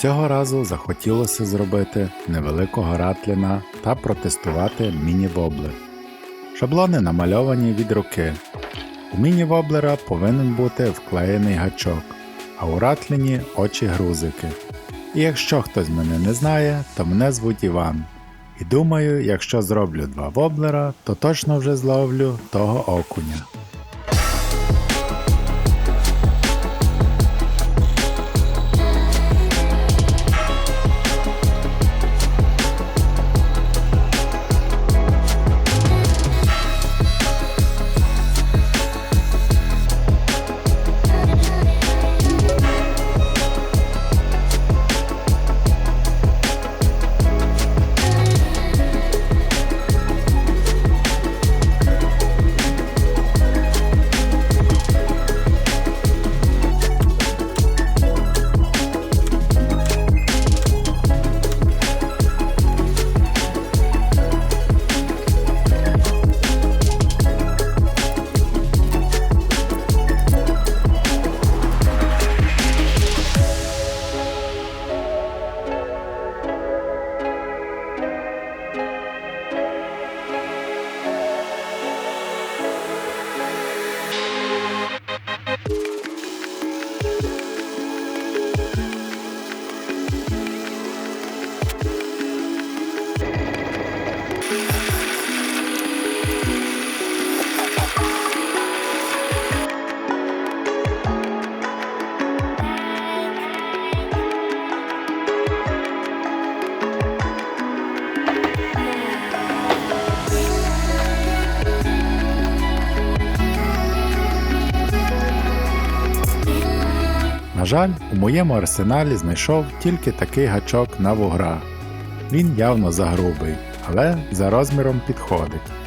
Цього разу захотілося зробити невеликого ратліна та протестувати міні-воблер. Шаблони намальовані від руки. У міні-воблера повинен бути вклеєний гачок, а у ратліні очі грузики. І якщо хтось мене не знає, то мене звуть Іван. І думаю, якщо зроблю два воблера, то точно вже зловлю того окуня. На жаль, у моєму арсеналі знайшов тільки такий гачок на вугра. Він явно загрубий, але за розміром підходить.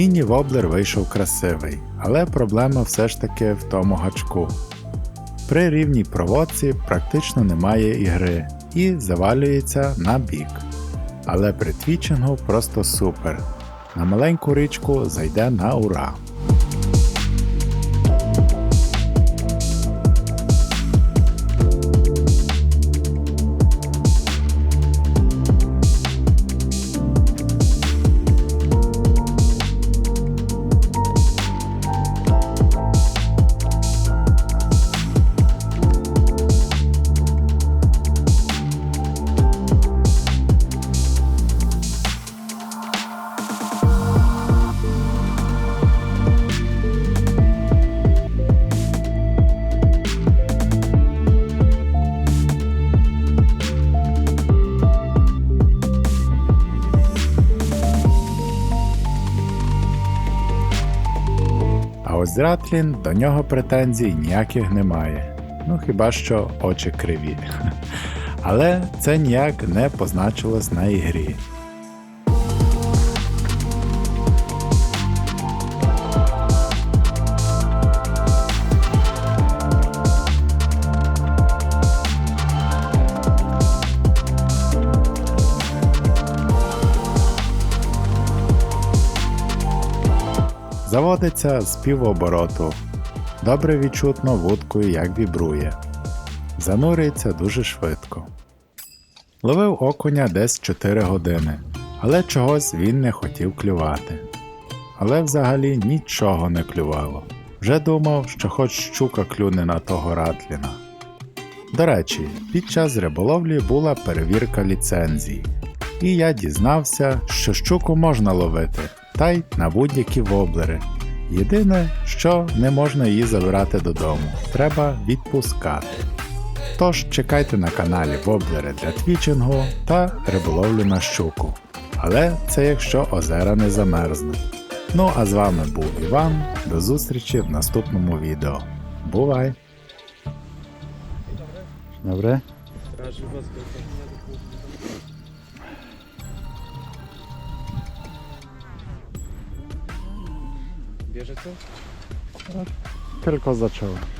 Міні-воблер вийшов красивий, але проблема все ж таки в тому гачку. При рівній проводці практично немає ігри і завалюється на бік. Але при твічингу просто супер. На маленьку річку зайде на ура. Гратлін до нього претензій ніяких немає. Ну хіба що очі криві. Але це ніяк не позначилось на ігрі. Заводиться з півобороту. Добре відчутно вудкою, як вібрує. Занурюється дуже швидко. Ловив окуня десь 4 години, але чогось він не хотів клювати. Але взагалі нічого не клювало. Вже думав, що хоч щука клюне на того ратліна. До речі, під час риболовлі була перевірка ліцензії, і я дізнався, що щуку можна ловити, та на будь-які воблери. Єдине, що не можна її забирати додому, треба відпускати. Тож чекайте на каналі Воблери для твічингу та риболовлю на щуку. Але це якщо озера не замерзнуть. Ну а з вами був Іван. До зустрічі в наступному відео. Бувай! Добре? Bierze co? Tylko zacząłem.